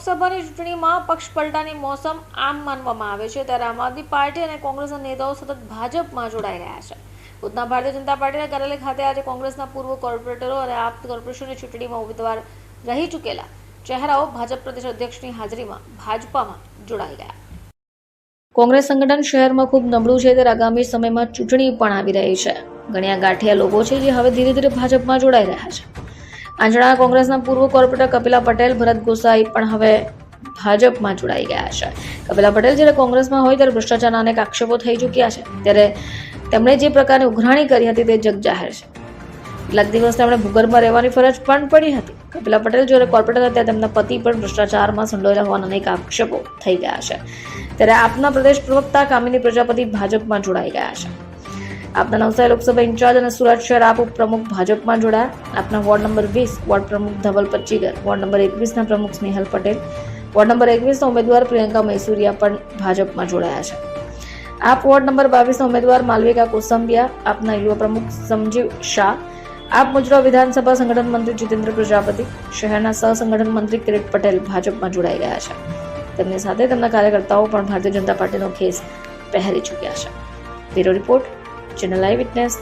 લોકસભાની ચૂંટણીમાં પક્ષ પલટાની મોસમ આમ માનવામાં આવે છે. ત્યારે આમ આદમી પાર્ટી અને કોંગ્રેસના નેતાઓ સતત ભાજપમાં જોડાઈ રહ્યા છે. ભૂતના ભારતીય જનતા પાર્ટીના કાર્યાલય ખાતે આજે કોંગ્રેસના પૂર્વ કોર્પોરેટરો અને આપ કોર્પોરેશનની ચૂંટણીમાં ઉમેદવાર રહી ચૂકેલા ચહેરાઓ ભાજપ પ્રદેશ અધ્યક્ષની હાજરીમાં ભાજપામાં જોડાઈ ગયા. કોંગ્રેસ સંગઠન શહેરમાં ખૂબ નબળું છે ત્યારે આગામી સમયમાં ચૂંટણી પણ આવી રહી છે. ઘણા ગાંઠિયા લોકો છે જે હવે ધીરે ધીરે ભાજપમાં જોડાઈ રહ્યા છે. આંજણા કોંગ્રેસના પૂર્વ કોર્પોરેટર કપિલા પટેલ, ભરત ગોસાઈ પણ હવે ભાજપમાં જોડાઈ ગયા છે. કપિલા પટેલ જ્યારે કોંગ્રેસમાં હોય ત્યારે ભ્રષ્ટાચારના અનેક આક્ષેપો થઈ ચૂક્યા છે. ત્યારે તેમણે જે પ્રકારની ઉઘરાણી કરી હતી તે જગ જાહેર છે. કેટલાક દિવસ તેમણે ભૂગર્ભમાં રહેવાની ફરજ પણ પડી હતી. કપિલા પટેલ જ્યારે કોર્પોરેટર હતા તેમના પતિ પણ ભ્રષ્ટાચારમાં સંડોયેલા હોવાના અનેક આક્ષેપો થઈ ગયા છે. ત્યારે આપના પ્રદેશ પ્રવક્તા કામિની પ્રજાપતિ ભાજપમાં જોડાઈ ગયા છે. આપના નવસારી લોકસભા ઇન્ચાર્જ અને સુરત શહેર આપ ઉપપ્રમુખ ભાજપમાં જોડાયા. આપના વોર્ડ નંબર વીસ, વોર્ડ પ્રમુખ ધવલ પચ્ચીગર, વોર્ડ નંબર એકવીસના પ્રમુખ સ્નેહલ પટેલ, વોર્ડ નંબર એકવીસના ઉમેદવાર પ્રિયંકા મૈસુરિયા પણ ભાજપમાં જોડાયા છે. આપ વોર્ડ નંબર બાવીસના ઉમેદવાર માલવિકા કોસંબિયા, આપના યુવા પ્રમુખ સમજીવ શાહ, આપ મુજરા વિધાનસભા સંગઠન મંત્રી જીતેન્દ્ર પ્રજાપતિ, શહેરના સહસંગઠન મંત્રી કિરીટ પટેલ ભાજપમાં જોડાઈ ગયા છે. તેમની સાથે તેમના કાર્યકર્તાઓ પણ ભારતીય જનતા પાર્ટીનો ખેસ પહેરી ચૂક્યા છે. Bureau report general eyewitness